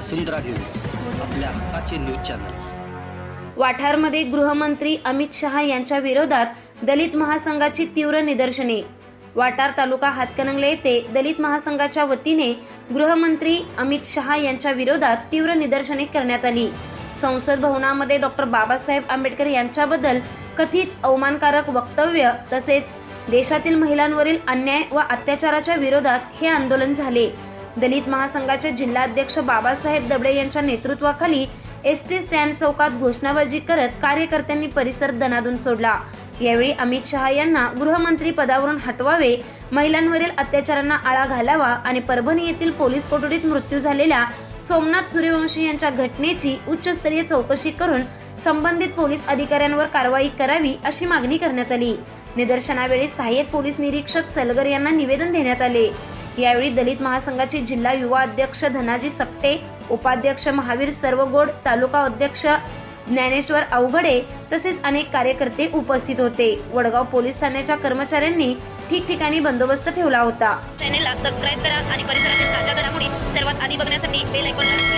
वसुंधरा news आपल्या हक्काचे news channel. वाठारमध्ये गृहमंत्री अमित शहा यांच्या विरोधात दलित महासंघाची तीव्र निदर्शने. वाटार तालुका हातकणंगले येथे दलित महासंघाच्या वतीने गृहमंत्री अमित शहा यांच्या विरोधात तीव्र निदर्शने करण्यात आली. संसद भवनामध्ये डॉक्टर बाबासाहेब आंबेडकर यांच्याबद्दल कथित अवमानकारक वक्तव्य तसेच देशातील महिलांवरील अन्याय व अत्याचाराच्या विरोधात हे आंदोलन झाले. दलित महासंघाचे जिल्हाध्यक्ष बाबासाहेब दबडे यांच्या नेतृत्वाखाली एस टी स्टँड चौकात घोषणाबाजी करत कार्यकर्त्यांनी परिसर दणादून सोडला. यावेळी अमित शहा यांना गृहमंत्री पदावरून हटवावे महिलांवरील अत्याचारांना आळा घालावा आणि परभणी येथील पोलीस कोठडीत मृत्यू झालेल्या सोमनाथ सूर्यवंशी यांच्या घटनेची उच्चस्तरीय चौकशी करून संबंधित पोलीस अधिकाऱ्यांवर कारवाई करावी अशी मागणी करण्यात आली. निदर्शनावेळी सहाय्यक पोलीस निरीक्षक सलगर यांना निवेदन देण्यात आले. यावेळी दलित महासंघाचे जिल्हा युवा अध्यक्ष धनाजी सक्टे उपाध्यक्ष महावीर सर्वगोड तालुका अध्यक्ष ज्ञानेश्वर अवघडे तसेच अनेक कार्यकर्ते उपस्थित होते. वडगाव पोलीस ठाण्याच्या कर्मचाऱ्यांनी ठिकठिकाणी बंदोबस्त ठेवला होता. चॅनेलला सबस्क्राईब करा आणि परिसरातील ताज्या घडामोडी सर्वात आधी बघण्यासाठी बेल आयकॉनला